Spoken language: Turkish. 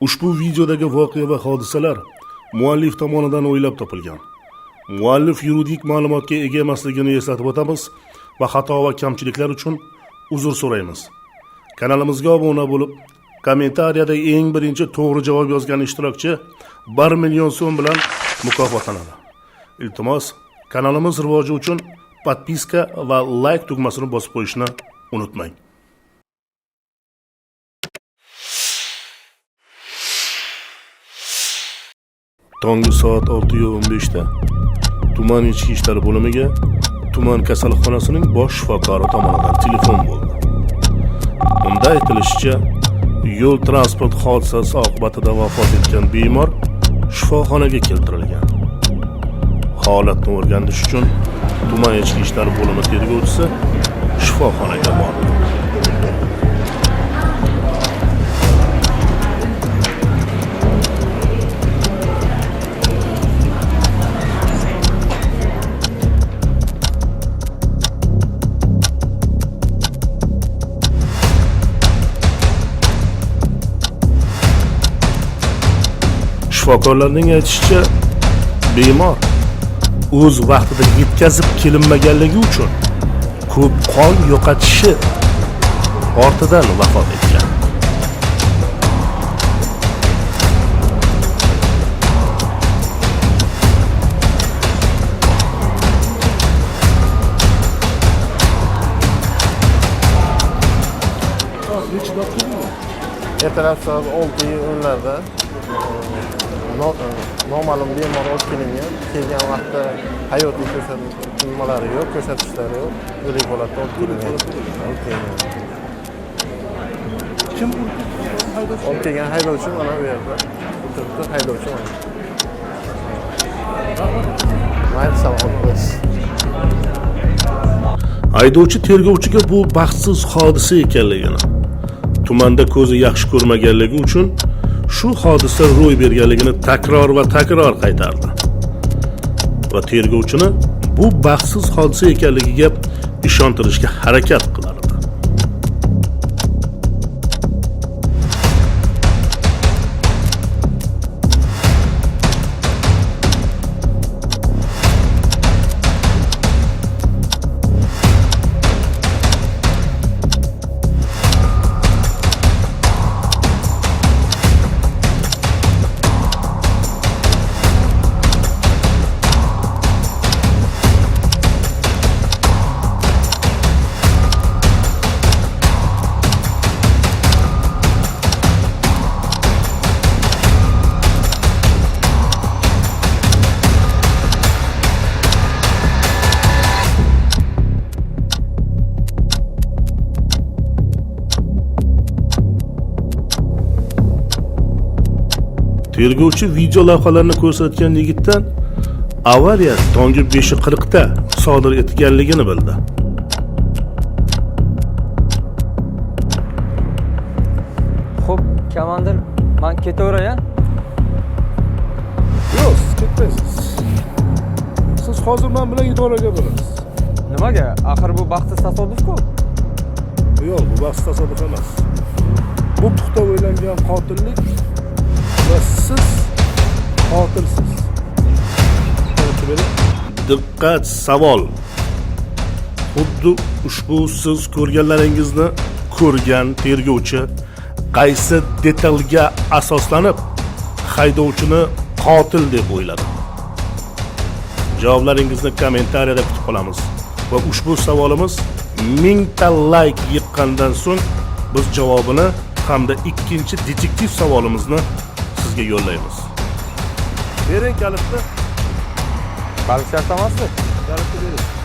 Ushbu videodagi voqea va hodisalar muallif tomonidan o'ylab topilgan. Muallif yuridik ma'lumotga ega emasligini eslatib o'tamiz va xato va kamchiliklar uchun uzr so'raymiz. Kanalimizga obuna bo'lib, kommentariyada eng birinchi to'g'ri javob yozgan ishtirokchi 1 million so'm bilan mukofotlanadi. Iltimos, kanalimiz rivoji uchun podpiska va like tugmasini bosib qo'yishni unutmang. Tongi soat 6:15 da tuman ichki ishlar bo'limiga tuman kasalxonasining bosh shifokori tomonidan telefon bo'ldi. Unda aytilishicha, yo'l transport hodisasi oqibatida vafot etgan bemor shifoxonaga keltirilgan. Holatni o'rganish uchun tuman ichki ishlar bo'limi tergovchisi shifoxonaga bordi. Shifokorlarning aytishicha, bemor o'z vaqtida yetkazib kelinmaganligi uchun ko'p qon yo'qotishi ortidan vafot etgan. ertalab soat olti o'nlarda no- noma'lum bemor olib kelingan kelgan vaqtda hayotiy ko'rsat- nimalari yo'q ko'rsatkichlari yo'q o'lik holatda olib kelingan olib kelingan Kim haydovchi? olib kelgan haydovchi mana bu yerda o'tiribdi haydovchi mana mayli bo'lsin Haydovchi tergovchiga bu baxtsiz hodisa ekanligini, tumanda ko'zi yaxshi ko'rmaganligi uchun shu hodisa ro'y berganligini takror va takror qaytardi. Va tergovchini bu baxtsiz hodisa ekanligiga ishontirishga harakat qiladi Tergovchi video lavhalarini ko'rsatgan yigitdan avariya tongi 5:40 da sodir etganligini bildi. Xo'p, komandir, men ketaveray a Yo'q, siz ketmaysiz. Siz hozir men bilan idoraga borasiz. Nimaga? Axir bu baxtsiz tasodif-ku. Yo'q, bu bahs tasodif emas. Bu puxta o'ylangan qotillik Tushunib bering. Diqqat savol. Xuddi ushbu siz ko'rganlaringizni ko'rgan tergovchi qaysi detalga asoslanib haydovchini qotil deb o'yladi? Javoblaringizni kommentariyada kutib qolamiz va ushbu savolimiz mingta layk yiqqandan so'ng biz javobini hamda ikkinchi detektiv savolimizni sizga yo'llaymiz. Bering kalitni. Balki shart emasmi? Kalitni bering.